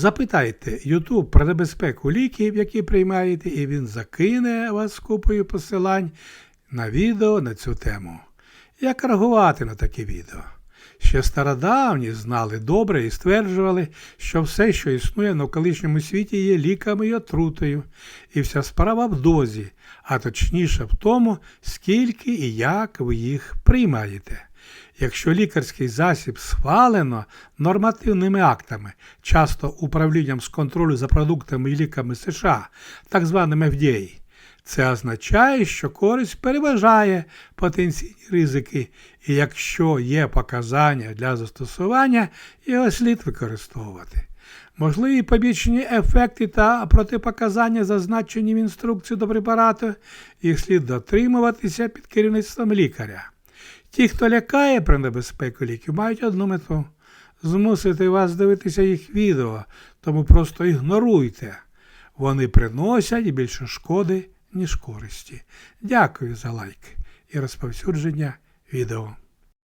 Запитайте YouTube про небезпеку ліків, які приймаєте, і він закине вас купою посилань на відео на цю тему. Як реагувати на такі відео? Ще стародавні знали добре і стверджували, що все, що існує в навколишньому світі, є ліками і отрутою, і вся справа в дозі, а точніше в тому, скільки і як ви їх приймаєте. Якщо лікарський засіб схвалено нормативними актами, часто управлінням з контролю за продуктами і ліками США, так званим FDA, це означає, що користь переважає потенційні ризики, і якщо є показання для застосування, його слід використовувати. Можливі побічні ефекти та протипоказання, зазначені в інструкції до препарату, їх слід дотримуватися під керівництвом лікаря. Ті, хто лякає про небезпеку ліків, мають одну мету змусити вас дивитися їх відео, тому просто ігноруйте. Вони приносять більше шкоди, ніж користі. Дякую за лайк і розповсюдження відео.